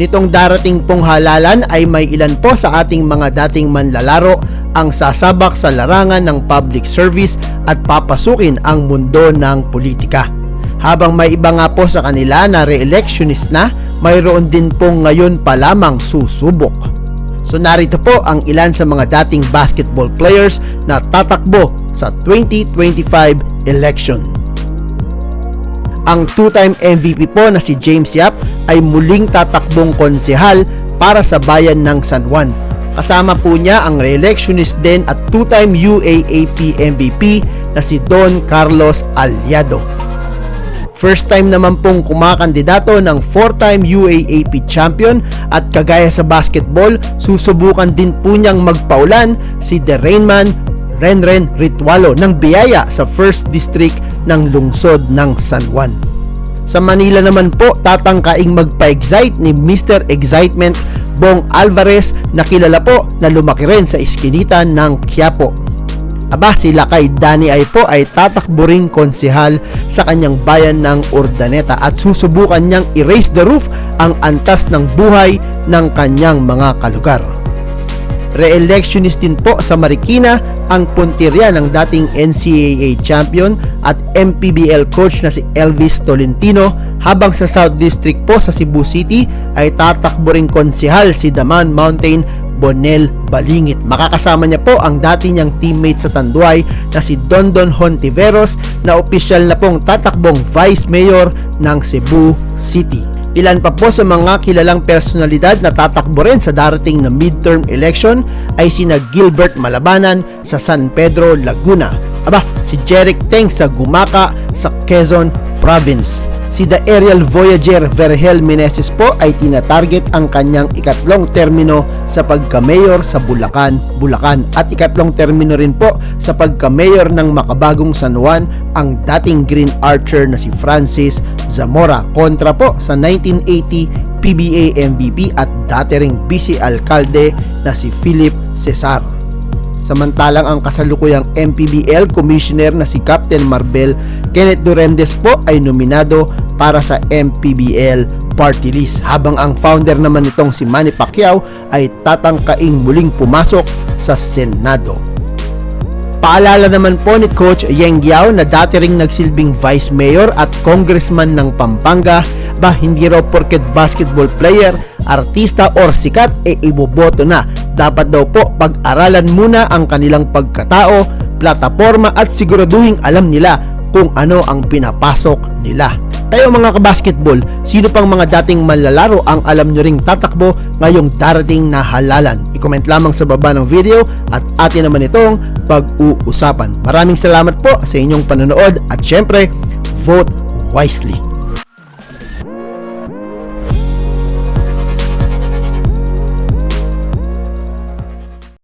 Nitong darating pong halalan ay may ilan po sa ating mga dating manlalaro ang sasabak sa larangan ng public service at papasukin ang mundo ng politika. Habang may iba nga po sa kanila na re-electionist na, mayroon din pong ngayon pa lamang susubok. So narito po ang ilan sa mga dating basketball players na tatakbo sa 2025 election. Ang two-time MVP po na si James Yap ay muling tatakbong konsehal para sa bayan ng San Juan. Kasama po niya ang re-electionist din at two-time UAAP MVP na si Don Carlos Aliado. First time naman pong kumakandidato ng four-time UAAP champion at kagaya sa basketball, susubukan din po niyang magpaulan si The Rainman Renren Ritualo ng biyaya sa 1st District ng lungsod ng San Juan. Sa Manila naman po, tatangkaing magpa-excite ni Mr. Excitement Bong Alvarez na kilala po na lumaki rin sa iskinita ng Quiapo. Aba, sila kay Danny ay po ay tatakbo ring konsehal sa kanyang bayan ng Urdaneta at susubukan niyang erase the roof ang antas ng buhay ng kanyang mga kalugar. Re-electionist din po sa Marikina ang puntirya ng dating NCAA champion at MPBL coach na si Elvis Tolentino habang sa South District po sa Cebu City ay tatakbo ring konsehal si Daman Mountain Bonel Balingit. Makakasama niya po ang dati niyang teammate sa Tanduay na si Dondon Hontiveros na opisyal na pong tatakbong Vice Mayor ng Cebu City. Ilan pa po sa mga kilalang personalidad na tatakbo rin sa darating na midterm election ay sina Gilbert Malabanan sa San Pedro, Laguna. Aba, si Jeric Teng sa Gumaka sa Quezon Province. Si The Aerial Voyager Vergel Meneses po ay tinatarget ang kanyang ikatlong termino sa pagka-mayor sa Bulacan, Bulacan at ikatlong termino rin po sa pagka-mayor ng makabagong San Juan ang dating Green Archer na si Francis Zamora kontra po sa 1980 PBA MVP at dati ring vice alkalde na si Philip Cesar. Samantalang ang kasalukuyang MPBL Commissioner na si Captain Marbel Kenneth Durendes po ay nominado para sa MPBL Party List habang ang founder naman nitong si Manny Pacquiao ay tatangkaing muling pumasok sa Senado. Paalala naman po ni Coach Yeng Giao na dati ring nagsilbing Vice Mayor at Congressman ng Pampanga ba hindi raw porket basketball player, artista or sikat e iboboto na. Dapat daw po pag-aralan muna ang kanilang pagkatao, plataforma at siguraduhin alam nila kung ano ang pinapasok nila. Kayo mga kabasketball, sino pang mga dating manlalaro ang alam nyo ring tatakbo ngayong darating na halalan? I-comment lamang sa baba ng video at atin naman itong pag-uusapan. Maraming salamat po sa inyong panonood at syempre, vote wisely.